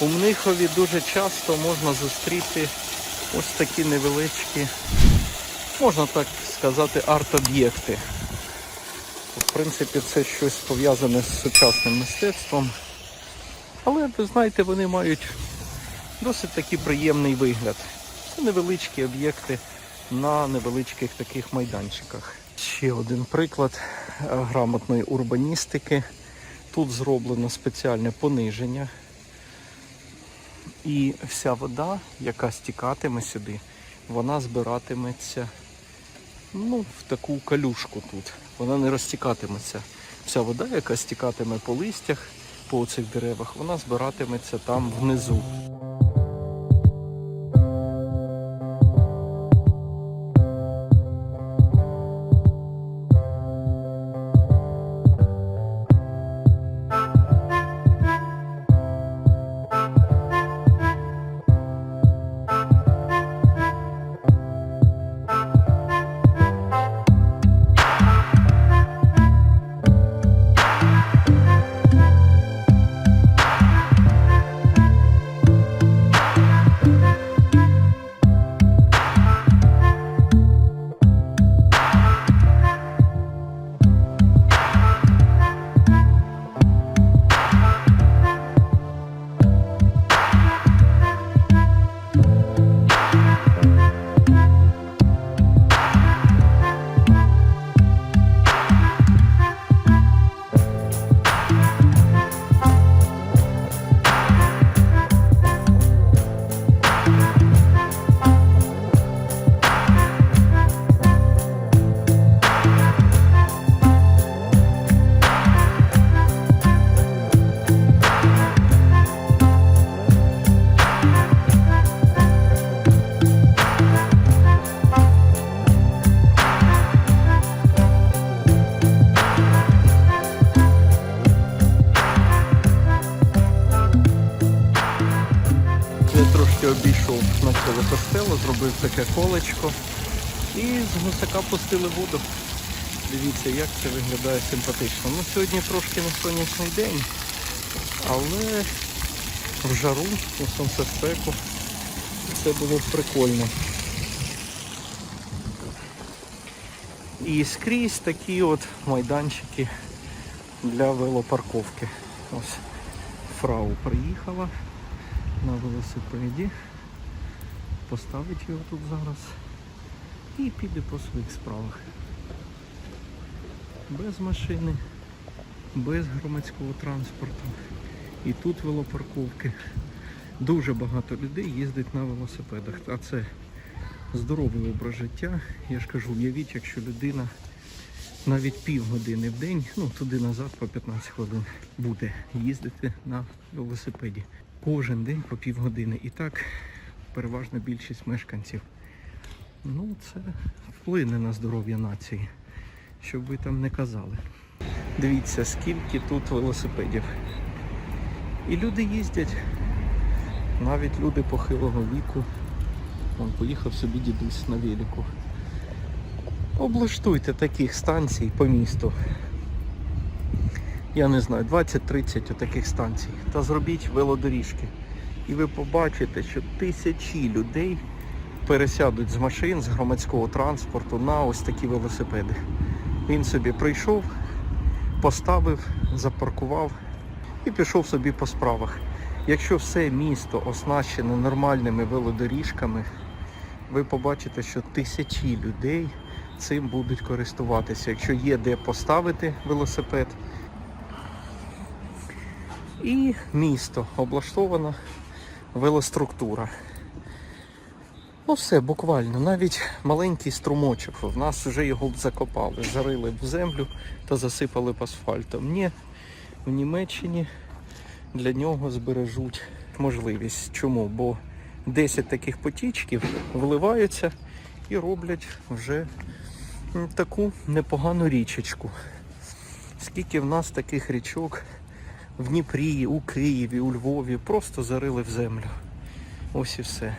У Мнихові дуже часто можна зустріти ось такі невеличкі, можна так сказати, арт-об'єкти. В принципі, це щось пов'язане з сучасним мистецтвом. Але ви знаєте, вони мають досить такий приємний вигляд. Це невеличкі об'єкти на невеличких таких майданчиках. Ще один приклад грамотної урбаністики. Тут зроблено спеціальне пониження. І вся вода, яка стікатиме сюди, вона збиратиметься ну, в таку калюшку тут. Вона не розтікатиметься. Вся вода, яка стікатиме по листях, по цих деревах, вона збиратиметься там внизу. Я трошки обійшов навколо костелу, зробив таке колечко і з гусака пустили воду. Дивіться, як це виглядає симпатично. Ну, сьогодні трошки не сонячний день, але в жару, у сонцеспеку це було прикольно. І скрізь такі от майданчики для велопарковки. Ось фрау приїхала на велосипеді, поставить його тут зараз і піде по своїх справах. Без машини, без громадського транспорту. І тут велопарковки. Дуже багато людей їздить на велосипедах. А це здоровий образ життя. Я ж кажу, уявіть, якщо людина навіть півгодини в день, ну туди назад по 15 хвилин буде їздити на велосипеді. Кожен день по півгодини. І так переважна більшість мешканців. Ну, це вплине на здоров'я нації, щоб ви там не казали. Дивіться, скільки тут велосипедів. І люди їздять, навіть люди похилого віку. Вон поїхав собі дідусь на велику. Облаштуйте таких станцій по місту. Я не знаю, 20-30 таких станцій. Та зробіть велодоріжки. І ви побачите, що тисячі людей пересядуть з машин, з громадського транспорту на ось такі велосипеди. Він собі прийшов, поставив, запаркував і пішов собі по справах. Якщо все місто оснащене нормальними велодоріжками, ви побачите, що тисячі людей цим будуть користуватися. Якщо є де поставити велосипед. І місто облаштована велоструктура. Ну все, буквально, навіть маленький струмочок. В нас вже його б закопали, зарили в землю та засипали б асфальтом. Ні, в Німеччині для нього збережуть можливість. Чому? Бо 10 таких потічків вливаються і роблять вже таку непогану річечку. Скільки в нас таких річок в Дніпрі, у Києві, у Львові просто зарили в землю. Ось і все.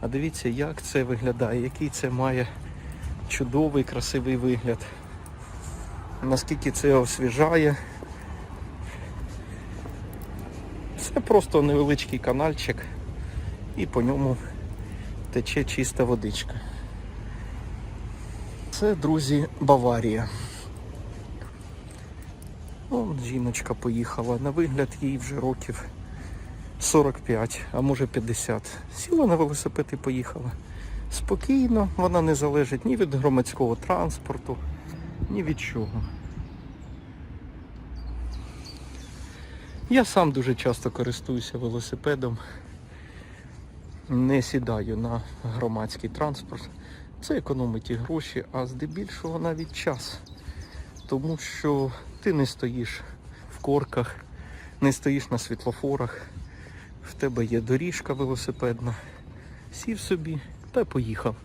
А дивіться, як це виглядає, який це має чудовий, красивий вигляд. Наскільки це освіжає. Це просто невеличкий канальчик і по ньому тече чиста водичка. Це, друзі, Баварія. Вон жіночка поїхала. На вигляд їй вже років 45, а може 50. Сіла на велосипед і поїхала. Спокійно, вона не залежить ні від громадського транспорту, ні від чого. Я сам дуже часто користуюся велосипедом. Не сідаю на громадський транспорт. Це економить і гроші, а здебільшого навіть час. Тому що ти не стоїш в корках, не стоїш на світлофорах, в тебе є доріжка велосипедна. Сів собі та поїхав.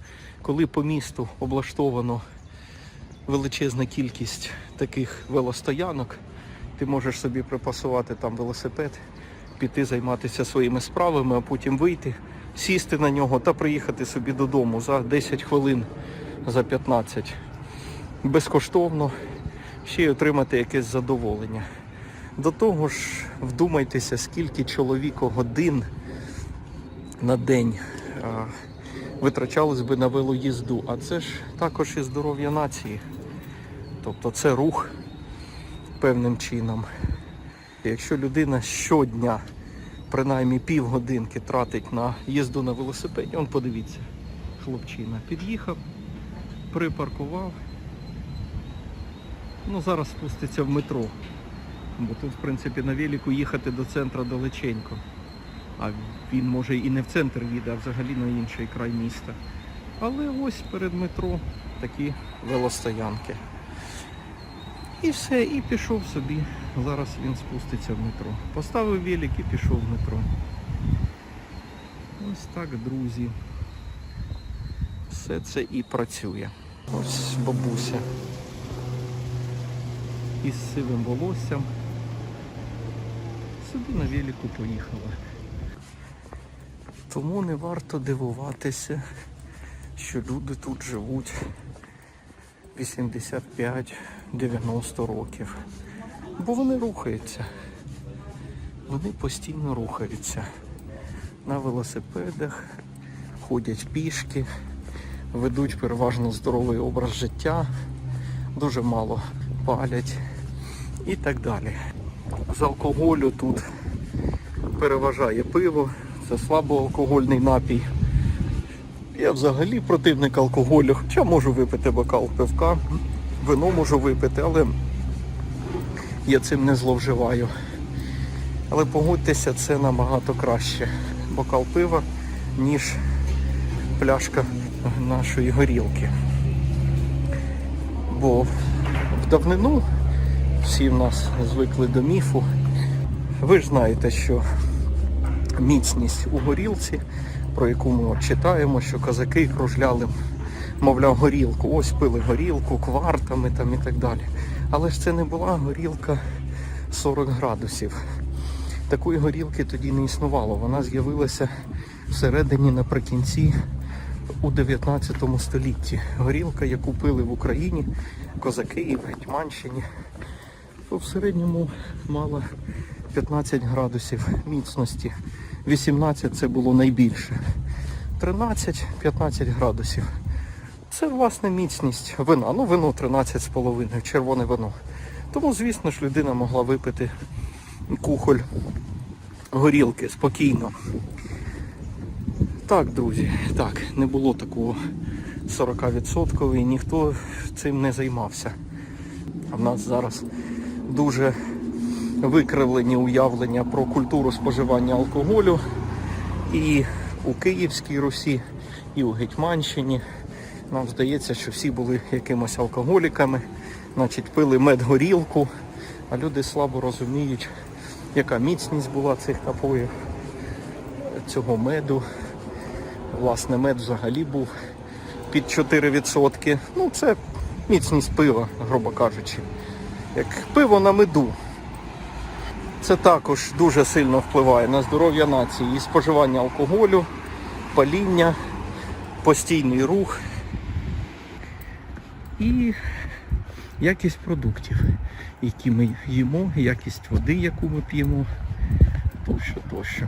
Коли по місту облаштовано величезна кількість таких велостоянок, ти можеш собі припасувати там велосипед, піти займатися своїми справами, а потім вийти, сісти на нього та приїхати собі додому за 10 хвилин, за 15. Безкоштовно, ще й отримати якесь задоволення. До того ж, вдумайтеся, скільки чоловіко годин на день а, витрачалось би на велоїзду. А це ж також і здоров'я нації. Тобто це рух певним чином. Якщо людина щодня принаймні півгодинки тратить на їзду на велосипеді, он подивіться, хлопчина під'їхав, припаркував. Ну, зараз спуститься в метро. Бо тут, в принципі, на велику їхати до центру далеченько. А він може і не в центр їде, а взагалі на інший край міста. Але ось перед метро такі велостоянки. І все, і пішов собі. Зараз він спуститься в метро. Поставив велик і пішов в метро. Ось так, друзі. Все це і працює. Ось бабуся. Із сивим волоссям. Собі на велику поїхала. Тому не варто дивуватися, що люди тут живуть 85-90 років. Бо вони рухаються. Вони постійно рухаються. На велосипедах, ходять пішки, ведуть переважно здоровий образ життя, дуже мало палять і так далі. З алкоголю тут переважає пиво, це слабоалкогольний напій. Я взагалі противник алкоголю, хоча можу випити бокал пивка, вино можу випити, але я цим не зловживаю. Але погодьтеся, це набагато краще. Бокал пива, ніж пляшка нашої горілки. Бо в давнину всі в нас звикли до міфу. Ви ж знаєте, що міцність у горілці, про яку ми читаємо, що козаки кружляли, мовляв, горілку. Ось пили горілку квартами там і так далі. Але ж це не була горілка 40 градусів. Такої горілки тоді не існувало. Вона з'явилася всередині наприкінці у 19 столітті. Горілка, яку пили в Україні, козаки і в Гетьманщині, то в середньому мала 15 градусів міцності. 18 це було найбільше. 13-15 градусів. Це власне міцність вина. Ну, вино 13,5, червоне вино. Тому, звісно ж, людина могла випити кухоль горілки спокійно. Так, друзі, так, не було такого 40% і ніхто цим не займався. А в нас зараз дуже викривлені уявлення про культуру споживання алкоголю і у Київській Русі, і у Гетьманщині. Нам здається, що всі були якимось алкоголіками, значить пили медгорілку, а люди слабо розуміють, яка міцність була цих напоїв, цього меду. Власне, мед взагалі був під 4%. Ну, це міцність пива, грубо кажучи. Як пиво на меду. Це також дуже сильно впливає на здоров'я нації. І споживання алкоголю, паління, постійний рух і якість продуктів, які ми їмо, якість води, яку ми п'ємо. тощо, тощо.